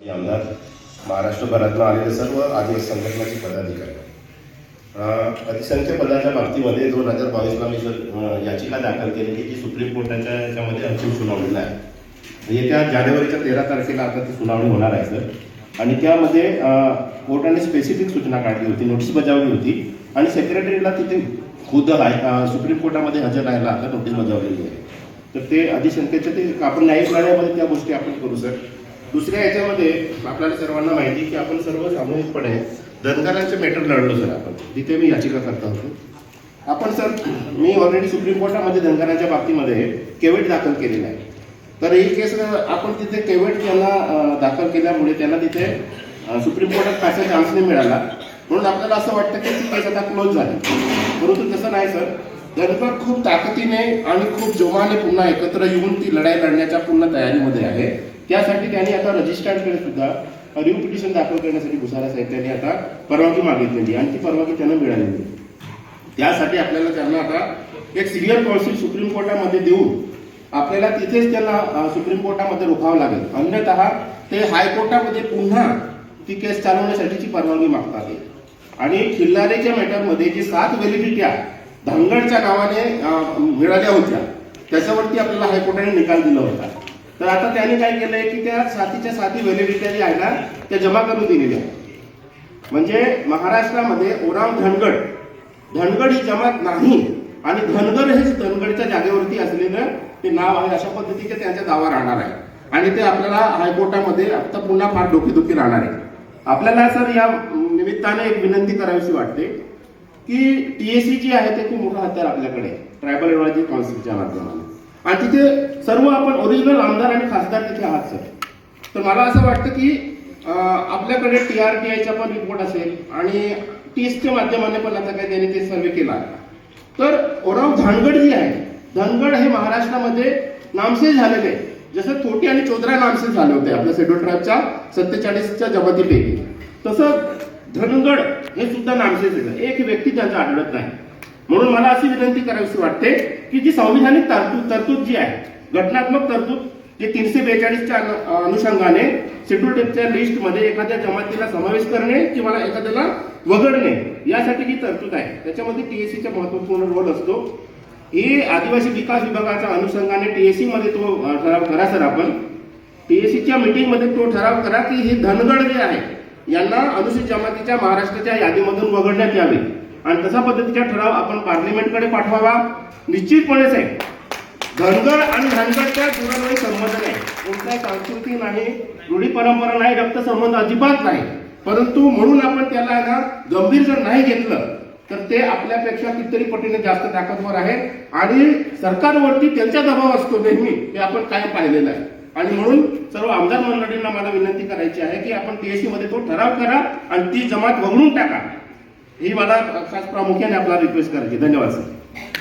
मी आमदार महाराष्ट्रभरातून आलेले सर्व आदिवासी संघटनाचे पदाधिकारी. अतिसंख्य पदाच्या बाबतीमध्ये दोन हजार बावीसला मी जर याचिका दाखल केली की ती सुप्रीम कोर्टाच्या याच्यामध्ये अंतिम सुनावणीला आहे. येत्या जानेवारीच्या तेरा तारखेला आता ती सुनावणी होणार आहे सर. आणि त्यामध्ये कोर्टाने स्पेसिफिक सूचना काढली होती नोटीस बजावली होती आणि सेक्रेटरीला तिथे खुद्द हाय सुप्रीम कोर्टामध्ये हजर राहायला आता नोटीस बजावलेली आहे. तर ते अधिसंख्येचे ते आपण न्यायिक लढ्यामध्ये त्या गोष्टी आपण करू सर. दुसऱ्या याच्यामध्ये आपल्याला सर्वांना माहिती की आपण सर्व सामूहिकपणे धनगरांचे मॅटर लढलो सर आपण. तिथे मी याचिका करता. होतो आपण सर मी ऑलरेडी सुप्रीम कोर्टामध्ये धनगरांच्या बाबतीमध्ये केवेट दाखल केलेला आहे. तर ही केस आपण तिथे केवेट यांना दाखल केल्यामुळे त्यांना तिथे सुप्रीम कोर्टात पाहायचा चान्स नाही मिळाला. म्हणून आपल्याला असं वाटतं की ती केस आता क्लोज झाली. परंतु तसं नाही सर. धनगर खूप ताकदीने आणि खूप जोमाने पुन्हा एकत्र येऊन ती लढाई लढण्याच्या पूर्ण तयारीमध्ये आहे. त्यासाठी त्यांनी आता रजिस्ट्रारकडे सुद्धा रिव्ह पिटिशन दाखल करण्यासाठी भुसारा साहेब त्यांनी आता परवानगी मागितलेली आणि ती परवानगी त्यांना मिळालेली त्यासाठी आपल्याला त्यांना आता एक सिरियल काउन्सिल सुप्रीम कोर्टामध्ये देऊन आपल्याला तिथेच त्यांना सुप्रीम कोर्टामध्ये रोखावं लागेल. अन्यतः ते हायकोर्टामध्ये पुन्हा ती केस चालवण्यासाठीची परवानगी मागतात. आहे. आणि खिल्लारेच्या मॅटरमध्ये जी सात व्हॅलिडिट्या धनगडच्या नावाने मिळाल्या होत्या. त्याच्यावरती आपल्याला हायकोर्टाने निकाल दिला होता. तर आता त्यांनी काय केलंय की त्या साथीच्या साथी व्हॅलिडिट्या ज्या आहे ना त्या जमा करून दिलेल्या म्हणजे महाराष्ट्रामध्ये ओराम धनगड धनगड ही जमात नाही आणि धनगड हेच धनगडच्या जागेवरती असलेलं ते नाव आहे अशा पद्धतीचे त्यांचा दावा राहणार आहे. आणि ते आपल्याला हायकोर्टामध्ये आता पुन्हा फार डोकेदुखी राहणार आहे. आपल्याला सर या निमित्ताने एक विनंती करावीशी वाटते. की टीएससी जी आहे ते खूप मोठं हत्यार आपल्याकडे ट्रायबल एडवायझरी काउन्सिलच्या माध्यमाने आणि तिथे सर्व आपण ओरिजिनल आमदार आणि खासदार तिथे आहात सर. तर मला असं वाटतं की आपल्याकडे टी आर टी आयचा पण रिपोर्ट असेल आणि टीएसच्या माध्यमाने पण आता काही त्यांनी ते सर्वे केला. तर ओराव धानगड जी आहे धनगड हे महाराष्ट्रामध्ये नामशेष झालेले आहे. जसं थोटी आणि चोद्रा नामशेष झाले होते आपल्या शेड्यूल ट्राईबच्या सत्तेचाळीसच्या जमातीपैकी. तसं धनगड हे सुद्धा नामशेष एक व्यक्ती त्यांचा आढळत नाही. म्हणून मला अशी विनंती करावीशी वाटते की जी संविधानिक तरतूद तरतूद जी आहे घटनात्मक तरतूद जे तीनशे बेचाळीसच्या अनुषंगाने शेड्यूल टेपच्या लिस्टमध्ये एखाद्या जमातीला समावेश करणे किंवा एखाद्याला वगळणे यासाठी जी तरतूद आहे त्याच्यामध्ये टीएससीचा महत्त्वपूर्ण रोल असतो. ही आदिवासी विकास विभागाच्या अनुषंगाने टीएससी मध्ये तो ठराव करा सर आपण. टीएससीच्या मीटिंगमध्ये तो ठराव करा की हे धनगड जे आहे यांना अनुसूचित जमातीच्या महाराष्ट्राच्या यादीमधून वगळण्यात यावे. आणि तसा पद्धतीचा ठराव आपण पार्लिमेंटकडे पाठवावा. निश्चितपणे साहेब धनगर आणि धनगरच्या जुळवणी संबंध नाही. कोणता संस्कृती नाही रूढी परंपरा नाही रक्त संबंध अजिबात नाही. परंतु म्हणून आपण त्याला ना गंभीर जर नाही घेतलं तर ते आपल्यापेक्षा कितीतरी पटीने जास्त ताकदवर आहे आणि सरकारवरती त्यांचा दबाव असतो नेहमी हे आपण काय पाहिलेलं आहे. आणि म्हणून सर्व आमदार मंडळींना मला विनंती करायची आहे की आपण टीएससी मध्ये तो ठराव करा आणि ती जमात वगळून टाका. ही मला खास प्रामुख्याने आपला रिक्वेस्ट करायची. धन्यवाद सर